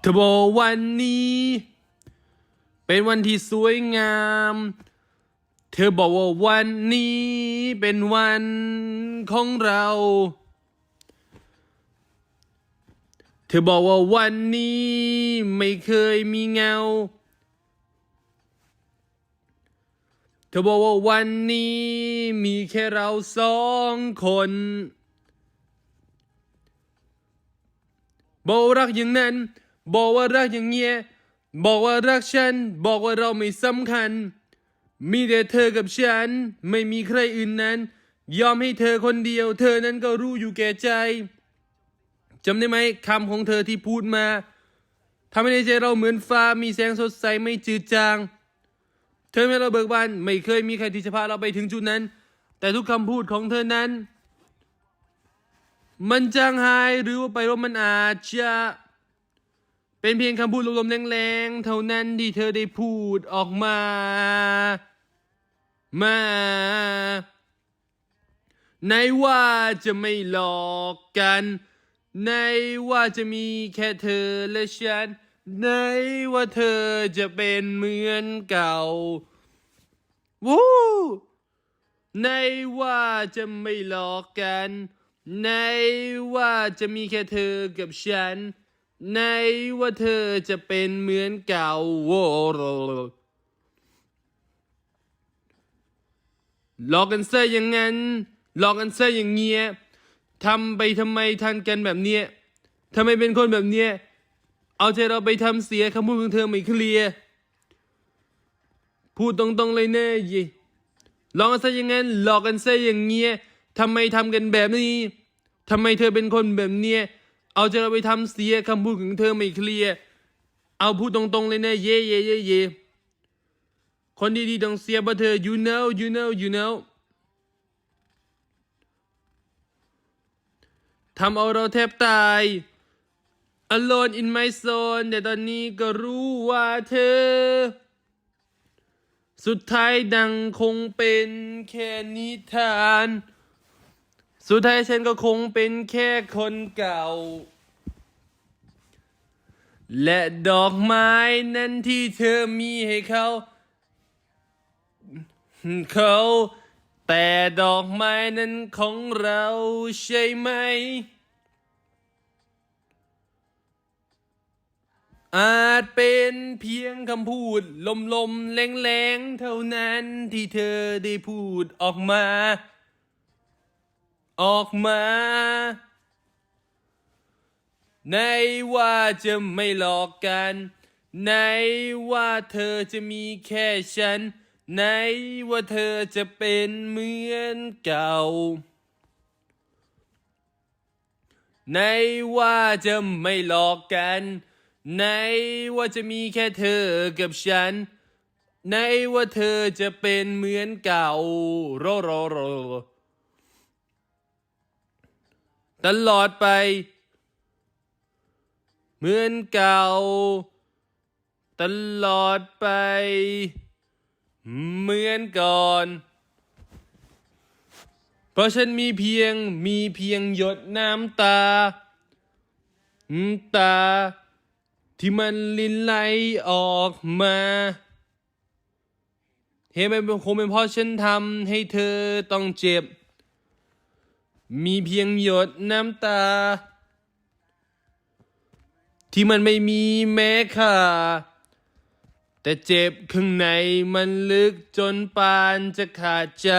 เธอบอกวันนี้ เป็นวันที่สวยงาม เธอบอกว่าวันนี้เป็นวันของเรา เธอบอกว่าวันนี้ไม่เคยมีเงา เธอบอกว่าวันนี้มีแค่เราสองคนบอกรักอย่างนั้น บอกว่ารักอย่างเงี้ย บอกว่ารักฉัน บอกว่าเราไม่สำคัญ มีแต่เธอกับฉัน ไม่มีใครอื่นนั้น ยอมให้เธอคนเดียว เธอนั้นก็รู้อยู่แก่ใจจำได้ไหมคำของเธอที่พูดมาทำให้ในใจเราเหมือนฟ้ามีแสงสดใสไม่จืดจาง เธอไม่เราเบิกบานไม่เคยมีใครที่จะพาเราไปถึงจุดนั้น แต่ทุกคำพูดของเธอนั้น มันจางหายหรือว่าไปว่ามันอาจจะ เป็นเพียงคำพูดลมๆแรงๆ เท่านั้นที่เธอได้พูดออกมา มาในว่าจะไม่หลอกกัน ในว่าจะมีแค่เธอและฉัน ในว่าเธอจะเป็นเหมือนเก่าวู้ในว่าจะไม่หลอกกัน ในว่าจะมีแค่เธอกับฉัน ในว่าเธอจะเป็นเหมือนเก่าโวหลอกกันซะอย่างนั้นหลอกกันซะอย่างเงี้ยทำไปทำไมทันกันแบบเนี้ยทำไมเป็นคนแบบเนี้ยเอาใจเราไปทำเสียคำพูดของเธอไม่เคลียร์พูดตรงๆเลยเน่ยี่หลอกกันซะอย่างนั้นหลอกกันซะอย่างเงี้ยทำไมทำกันแบบนี้ทำไมเธอเป็นคนแบบเนี้ย เอาใจเราไปทำเสียคำพูดของเธอไม่เคลียร์เอาพูดตรงๆเลยนะเย่เย่เย่เย่คนดีๆต้องเสียบ่เธอ you know you know you know ทำเอาเราแทบตาย alone in my zone แต่ตอนนี้ก็รู้ว่าเธอ สุดท้ายดังคงเป็นแค่นิทาน สุดท้ายฉันก็คงเป็นแค่คนเก่า และดอกไม้นั้นที่เธอมีให้เขา เขา แต่ดอกไม้นั้นของเราใช่ไหม อาจเป็นเพียงคำพูดลมๆแรงๆเท่านั้นที่เธอได้พูดออกมา ออกมา ในว่าจะไม่หลอกกัน ในว่าเธอจะมีแค่ฉัน ในว่าเธอจะเป็นเหมือนเก่า ในว่าจะไม่หลอกกัน ในว่าจะมีแค่เธอกับฉัน ในว่าเธอจะเป็นเหมือนเก่า โรโรโร ตลอดไป เหมือนเก่า ตลอดไป เหมือนก่อน เพราะฉันมีเพียงมีเพียงหยดน้ำตาตา ที่มันลินไหลออกมาเฮ้มันคงเป็นเพราะฉันทำให้เธอต้องเจ็บ มีเพียงหยดน้ำตา ที่มันไม่มีแม้ค่า แต่เจ็บข้างในมันลึกจนปานจะขาดใจ